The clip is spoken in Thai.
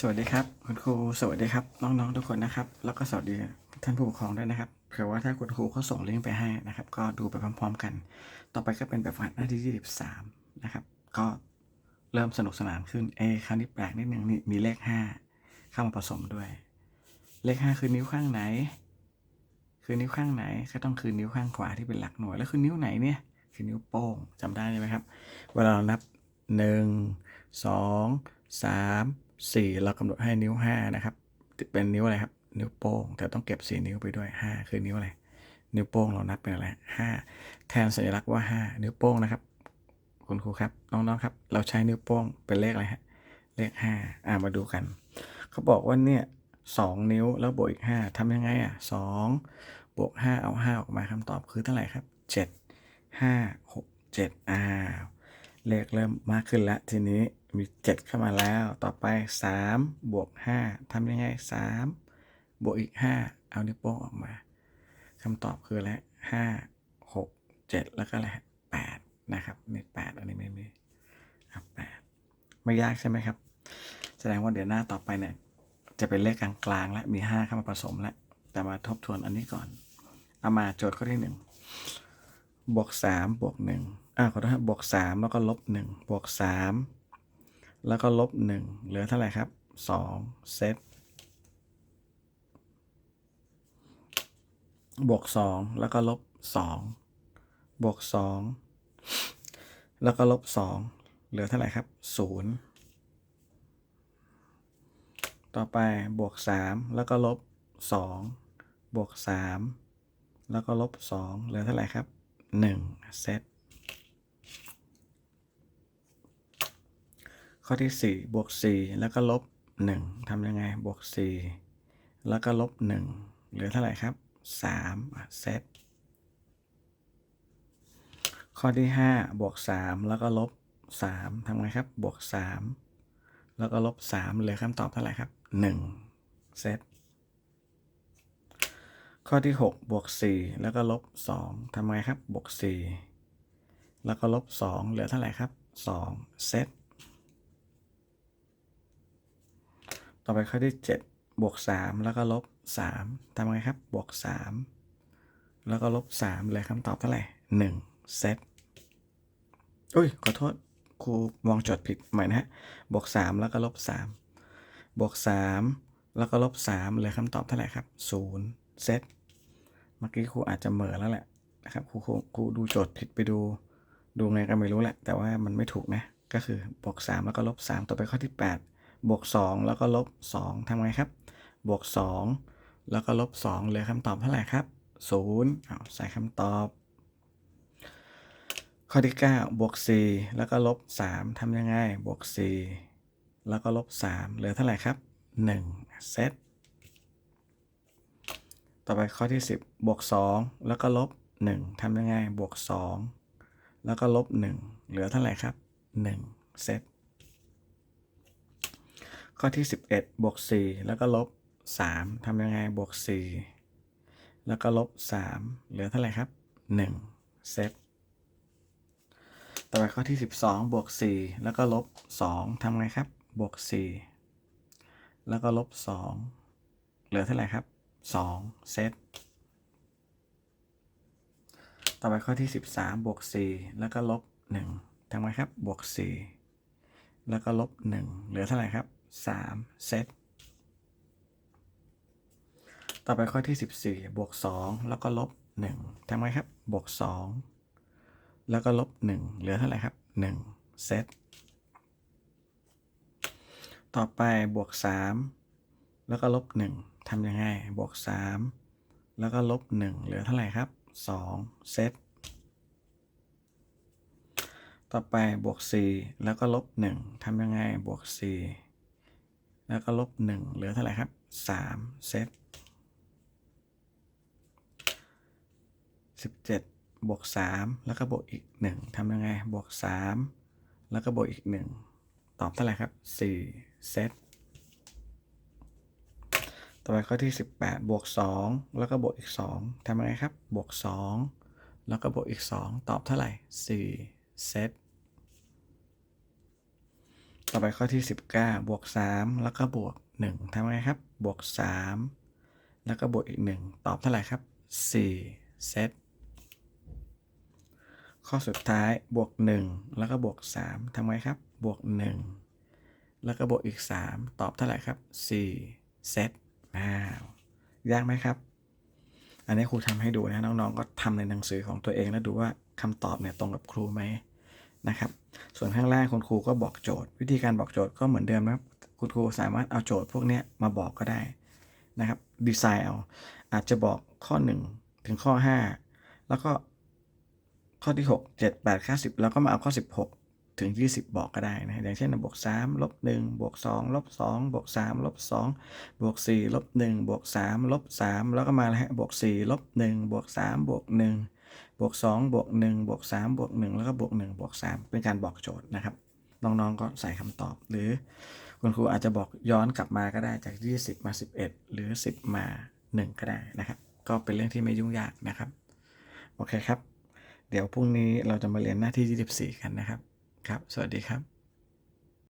สวัสดีครับคุณครูสวัสดีครับน้องๆทุกคนนะครับ แล้วก็สวัสดีท่านผู้ปกครองด้วยนะครับเผื่อว่าถ้าคุณครูเขาส่งลิงก์ไปให้นะครับ ก็ดูไปพร้อม ๆ กัน ต่อไปก็เป็นแบบฝึกหัดหน้าที่23นะครับ ก็เริ่มสนุกสนานขึ้นเอคราวนี้แปลกนิดนึงนี่มีเลข 5 เข้ามาผสมด้วย เลข 5 คือนิ้วข้างไหน คือนิ้วข้างไหนก็ต้องคือนิ้วข้างขวาที่เป็นหลักหน่วยแล้วคือนิ้วไหนเนี่ยคือนิ้วโป้งจำได้ไหมครับ เวลาเรานับ 1 2 3 4 เรากำหนดให้นิ้ว 5 นะครับ เป็นนิ้วอะไรครับ นิ้วโป้ง แต่ต้องเก็บ 4 นิ้วไปด้วย 5 คือนิ้วอะไร นิ้วโป้งเรานับเป็นอะไร5แทนสัญลักษณ์ว่า 5 นิ้วโป้งนะครับ คุณครูครับ น้องๆครับ เราใช้นิ้วโป้งเป็นเลขอะไรฮะ เลข 5 อ่ามาดูกัน เขาบอกว่าเนี่ยสองนิ้วแล้วบวกอีก 5ทำยังไงอะ2บวก 5 เอา 5 ออกมาคำตอบคือเท่าไหร่ครับ 7 5 6 7อ้าเลขเริ่มมากขึ้นแล้วทีนี้ มี 7 เข้ามาแล้ว ต่อไป 3 บวก 5 ทำยังไง 3 บวกอีก 5 เอานิ้วโป้งออกมาคำตอบคืออะไร5 6 7แล้วก็อะไร8นะครับมี8อันนี้ไม่มีอะ8ไม่ยากใช่ไหมครับ แสดงว่าเดี๋ยวหน้าต่อไปเนี่ย จะเป็นเลขกลางๆและมี5เข้ามาผสมแล้วแต่มาทบทวนอันนี้ก่อน เอามาโจทย์ข้อที่1บวก3บวก1อ่าขอโทษครับบวก3แล้วก็ลบ1บวก3 แล้วก็ลบ1เหลือเท่าไหร่ครับ2เซตบวก2แล้วก็ลบ2บวก2แล้วก็ลบ2เหลือเท่าไหร่ครับ0ต่อไปบวก3แล้วก็ลบ2บวก3แล้วก็ลบ2เหลือเท่าไหร่ครับ1เซต ข้อที่ 4 บวก 4 แล้วก็ลบ 1ทำยังไง บวก 4 แล้วก็ลบ 1 เหลือเท่าไหร่ครับ3เซตข้อที่ 5 บวก 3 แล้วก็ลบ 3ทำไงครับ บวก 3 แล้วก็ลบ 3 เหลือคำตอบเท่าไหร่ครับ 1 เซตข้อที่ 6 บวก 4 แล้วก็ลบ 2ทำไงครับ บวก 4 แล้วก็ลบ 2 เหลือเท่าไหร่ครับ 2 เซต ต่อไปข้อที่ 7 บวก 3 แล้วก็ลบ 3ทำไงครับ บวก 3 แล้วก็ลบ 3เลือคำตอบเท่าไหร่1เซตอุ้ย ขอโทษ ครูมองจดผิดใหม่นะฮะ บวก 3 แล้วก็ลบ 3 บวก 3 แล้วก็ลบ 3เลือคำตอบเท่าไหร่ครับ0เซตเมื่อกี้ครูอาจจะเหม่อแล้วแหละนะครับครูครูครูดูโจทย์ผิดไปดู ดูไงก็ไม่รู้แหละ แต่ว่ามันไม่ถูกนะ ก็คือบวก 3 แล้วก็ลบ 3 ต่อไปข้อที่ 8 บวก 2 แล้วก็ลบ 2ทำไงครับ บวก 2 แล้วก็ลบ 2 เหลือคำตอบเท่าไหร่ครับ0เอาใส่คำตอบ ข้อที่ 9 บวก 4 แล้วก็ลบ 3ทำยังไง บวก 4 แล้วก็ลบ 3 เหลือเท่าไหร่ครับ 1 เซตต่อไปข้อที่ 10 บวก 2 แล้วก็ลบ 1ทำยังไง บวก 2 แล้วก็ลบ 1 เหลือเท่าไหร่ครับ 1 เซต ข้อที่ 11บวก4แล้วก็ลบ3ทำยังไงบวก4แล้วก็ลบ3เหลือเท่าไหร่ครับ 1 เซตต่อไปข้อที่ 12บวก4แล้วก็ลบ2ทำไงครับบวก4แล้วก็ลบ2เหลือเท่าไหร่ครับ 2 เซตต่อไปข้อที่ 13บวก4แล้วก็ลบ1ทำไงครับบวก4แล้วก็ลบ1เหลือเท่าไหร่ครับ 3 เซต ต่อไปข้อที่ 14 บวก 2 แล้วก็ลบ 1ทำไงครับ บวก 2 แล้วก็ลบ 1 เหลือเท่าไหร่ครับ 1 เซต ต่อไปบวก 3 แล้วก็ลบ 1ทำยังไง บวก 3 แล้วก็ลบ 1 เหลือเท่าไหร่ครับ 2 เซต ต่อไปบวก 4 แล้วก็ลบ 1ทำยังไง บวก 4 แล้วก็ลบ1เหลือเท่าไหร่ครับ3เซต17บวก3แล้วก็บวกอีก1ทำยังไงบวก3แล้วก็บวกอีก1ตอบเท่าไหร่ครับ4เซตต่อไปข้อที่ 18 บวก 2 แล้วก็บวกอีก 2ทำยังไงครับ บวก 2 แล้วก็บวกอีก 2 ตอบเท่าไหร่ 4 เซต ต่อไปข้อที่ 19 บวก 3 แล้วก็บวก 1ทำไงครับ บวก 3 แล้วก็บวกอีก 1 ตอบเท่าไหร่ครับ 4 เซต ข้อสุดท้ายบวก 1 แล้วก็บวก 3ทำไงครับ บวก 1 แล้วก็บวกอีก 3 ตอบเท่าไหร่ครับ 4 เซตอ้าวยากไหมครับ อันนี้ครูทำให้ดูนะน้องๆ ก็ทำในหนังสือของตัวเองแล้วดูว่าคำตอบเนี่ยตรงกับครูไหม นะครับ ส่วนข้างล่างคุณครูก็บอกโจทย์ วิธีการบอกโจทย์ก็เหมือนเดิมนะครับ คุณครูสามารถเอาโจทย์พวกนี้มาบอกก็ได้นะครับดีไซน์เอาอาจจะบอกข้อ 1 ถึงข้อ 5 แล้วก็ข้อที่ 6 7 8 9 10 แล้วก็มาเอาข้อ 16 ถึง 20 บอกก็ได้นะอย่างเช่นบวก3ลบ1บวก2ลบ2บวก3ลบ2บวก4ลบ1บวก3ลบ3แล้วก็มาแล้วฮะบวก4ลบ1บวก3บวก1 บวก2บวก1บวก3บวก1แล้วก็บวก1บวก3เป็นการบอกโจทย์นะครับน้องๆก็ใส่คำตอบ หรือคุณครูอาจจะบอกย้อนกลับมาก็ได้จาก 20 มา 11 หรือ 10 มา 1 ก็ได้นะครับ ก็เป็นเรื่องที่ไม่ยุ่งยากนะครับ โอเคครับ เดี๋ยวพรุ่งนี้เราจะมาเรียนหน้าที่ 24 กันนะครับ ครับ สวัสดีครับ